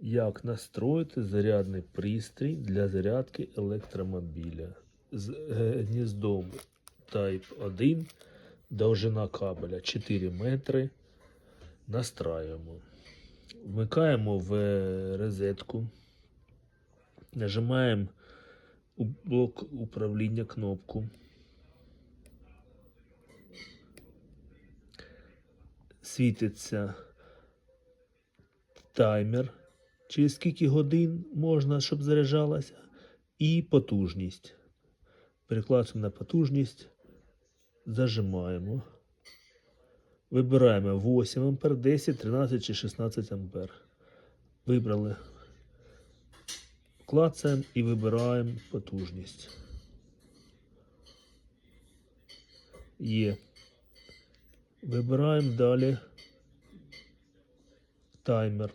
Як настроїти зарядний пристрій для зарядки електромобіля з е, гніздом Type 1, довжина кабеля 4 метри. Настраюємо. Вмикаємо в розетку, нажимаємо у блок управління кнопку. Світиться таймер, через скільки годин можна, щоб заряджалася, і потужність. Перекладаємо на потужність, зажимаємо. Вибираємо 8 А, 10, 13 чи 16 А. Вибрали. Клацаємо і вибираємо потужність. Є. Вибираємо далі таймер.